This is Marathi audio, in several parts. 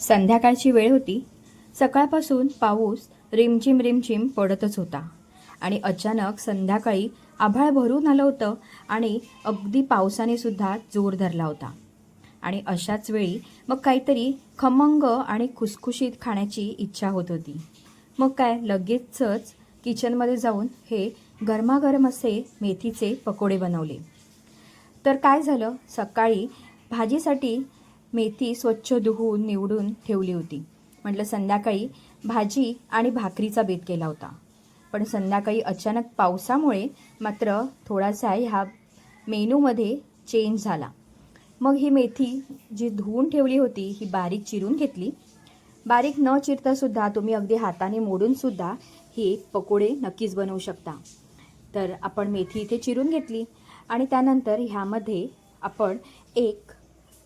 संध्याकाळची वेळ होती. सकाळपासून पाऊस रिमझिम रिमझिम पडतच होता. आणि अचानक संध्याकाळी आभाळ भरून आलं होतं आणि अगदी पावसाने सुद्धा जोर धरला होता. आणि अशाच वेळी मग काहीतरी खमंग आणि खुसखुशीत खाण्याची इच्छा होत होती. मग काय लगेचच किचनमध्ये जाऊन हे गरमागरम असे मेथीचे पकोडे बनवले. तर काय झालं? सकाळी भाजीसाठी मेथी स्वच्छ धुवून निवडून ठेवली होती. म्हटलं संध्याकाळी भाजी आणि भाकरीचा बेत केला होता. पण संध्याकाळी अचानक पावसामुळे मात्र थोडासा ह्या मेनूमध्ये चेंज झाला. मग ही मेथी जी धुवून ठेवली होती ही बारीक चिरून घेतली. बारीक न चिरतासुद्धा तुम्ही अगदी हाताने मोडूनसुद्धा हे पकोडे नक्कीच बनवू शकता. तर आपण मेथी इथे चिरून घेतली आणि त्यानंतर ह्यामध्ये आपण एक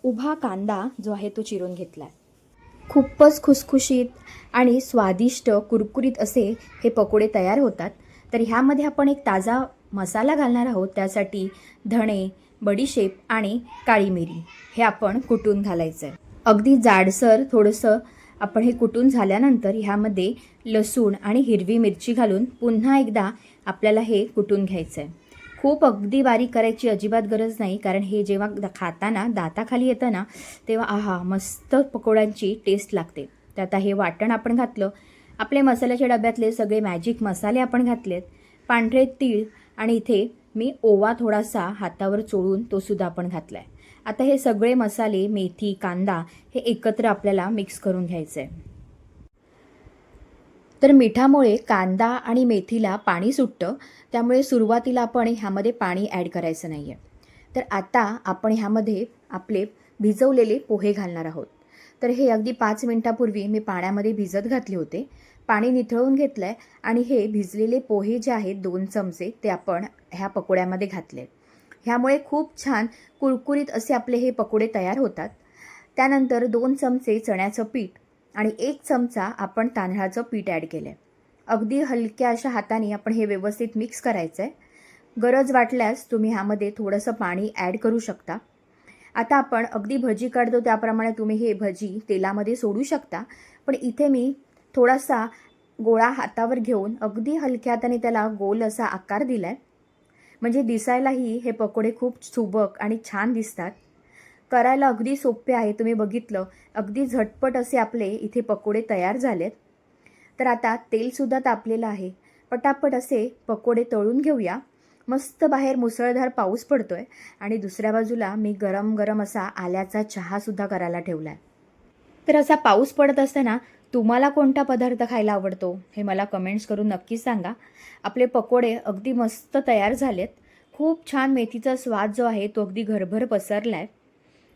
उभा कांदा जो आहे तो चिरून घेतला आहे खूपच खुसखुशीत आणि स्वादिष्ट कुरकुरीत असे हे पकोडे तयार होतात. तर ह्यामध्ये आपण एक ताजा मसाला घालणार आहोत. त्यासाठी धणे बडीशेप आणि काळी मिरी हे आपण कुटून घालायचं आहे अगदी जाडसर थोडंसं आपण हे कुटून झाल्यानंतर ह्यामध्ये लसूण आणि हिरवी मिरची घालून पुन्हा एकदा आपल्याला हे कुटून घ्यायचं आहे खूप अगदी बारीक करायची अजिबात गरज नाही कारण हे जेव्हा खाताना दाताखाली येतं ना तेव्हा आहा मस्त पकोड्यांची टेस्ट लागते. तर आता हे वाटण आपण घातलं. आपले मसाल्याच्या डब्यातले सगळे मॅजिक मसाले आपण घातलेत. पांढरे तीळ आणि इथे मी ओवा थोडासा हातावर चोळून तो सुद्धा आपण घातला आहे आता हे सगळे मसाले मेथी कांदा हे एकत्र आपल्याला मिक्स करून घ्यायचं आहे तर मिठामुळे कांदा आणि मेथीला पाणी सुटतं त्यामुळे सुरुवातीला आपण ह्यामध्ये पाणी ॲड करायचं नाही आहे तर आता आपण ह्यामध्ये आपले भिजवलेले पोहे घालणार आहोत. तर हे अगदी पाच मिनटापूर्वी मी पाण्यामध्ये भिजत घातले होते. पाणी निथळून घेतलं आहे आणि हे भिजलेले पोहे जे आहेत दोन चमचे ते आपण ह्या पकोड्यामध्ये घातले. ह्यामुळे खूप छान कुरकुरीत असे आपले हे पकोडे तयार होतात. त्यानंतर दोन चमचे चण्याचं पीठ आणि एक चमचा आपण तांदळाचं पीठ ॲड केलं आहे. अगदी हलक्या अशा हाताने आपण हे व्यवस्थित मिक्स करायचं आहे. गरज वाटल्यास तुम्ही ह्यामध्ये थोडंसं पाणी ॲड करू शकता. आता आपण अगदी भजी काढतो त्याप्रमाणे तुम्ही हे भजी तेलामध्ये सोडू शकता. पण इथे मी थोडासा गोळा हातावर घेऊन अगदी हलक्या हाताने त्याला गोल असा आकार दिला आहे म्हणजे दिसायलाही हे पकोडे खूप सुबक आणि छान दिसतात. करायला अगदी सोपे आहे तुम्ही बघितलं. अगदी झटपट असे आपले इथे पकोडे तयार झालेत. तर आता तेलसुद्धा तापलेलं आहे. पटापट असे पकोडे तळून घेऊया. मस्त बाहेर मुसळधार पाऊस पडतो आहे आणि दुसऱ्या बाजूला मी गरम गरम असा आल्याचा चहासुद्धा करायला ठेवला आहे तर असा पाऊस पडत असताना तुम्हाला कोणता पदार्थ खायला आवडतो हे मला कमेंट्स करून नक्कीच सांगा. आपले पकोडे अगदी मस्त तयार झालेत. खूप छान मेथीचा स्वाद जो आहे तो अगदी घरभर पसरला आहे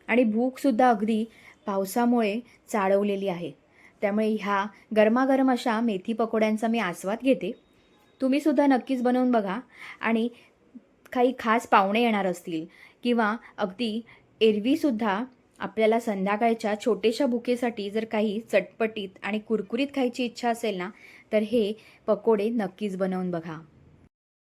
आणि भूकसुद्धा अगदी पावसामुळे चाळवलेली आहे. त्यामुळे ह्या गरमागरम अशा मेथी पकोड्यांचा मी आस्वाद घेते. तुम्हीसुद्धा नक्कीच बनवून बघा आणि काही खास पाहुणे येणार असतील किंवा अगदी एरवीसुद्धा आपल्याला संध्याकाळच्या छोट्याशा भुकेसाठी जर काही चटपटीत आणि कुरकुरीत खायची इच्छा असेल ना तर हे पकोडे नक्कीच बनवून बघा.